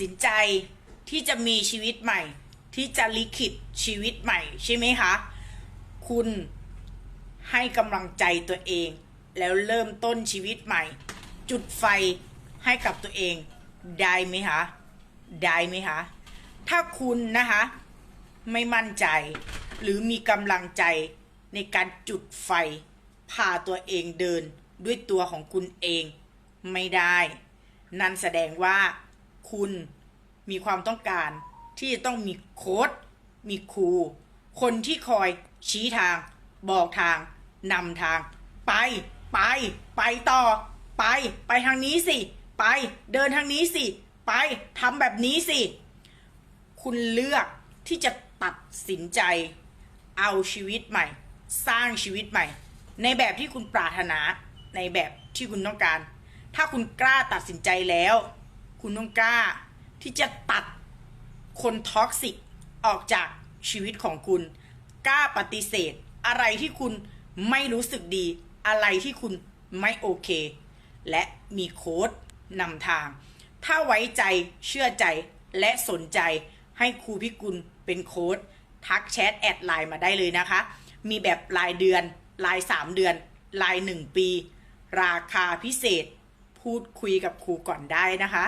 สินใจที่จะมีชีวิตใหม่ ที่จะลิขิตชีวิตใหม่ ใช่ไหมคะ คุณให้กำลังใจตัวเอง แล้วเริ่มต้นชีวิตใหม่ จุดไฟให้กับตัวเองได้ไหมคะได้ไหมคะถ้าคุณนะคะไม่มั่นใจ หรือมีกำลังใจในการจุดไฟพาตัวเองเดินด้วยตัวของคุณเองไม่ได้ นั่นแสดงว่า คุณมีความต้องการที่จะต้องมีโค้ดมีครู คนที่คอยชี้ทาง บอกทางนำทาง ไปไป ไปต่อ ไป ไปทางนี้สิ ไปเดินทางนี้สิ ไปทำแบบนี้สิ คุณเลือกที่จะตัดสินใจ เอาชีวิตใหม่ สร้างชีวิตใหม่ ในแบบที่คุณปรารถนาในแบบที่คุณต้องการ ถ้าคุณกล้าตัดสินใจแล้ว คุณต้องกล้าที่จะตัดคนท็อกซิกออกจากชีวิตของคุณ กล้าปฏิเสธ อะไรที่คุณไม่รู้สึกดี อะไรที่คุณไม่โอเค และมีโค้ดนำทาง ถ้าไว้ใจเชื่อใจและสนใจให้ครูพิกุลเป็นโค้ดทักแชทแอดไลน์มาได้เลยนะคะ มีแบบรายเดือน ราย3เดือน ราย1ปี ราคาพิเศษ พูดคุยกับครูก่อนได้นะคะ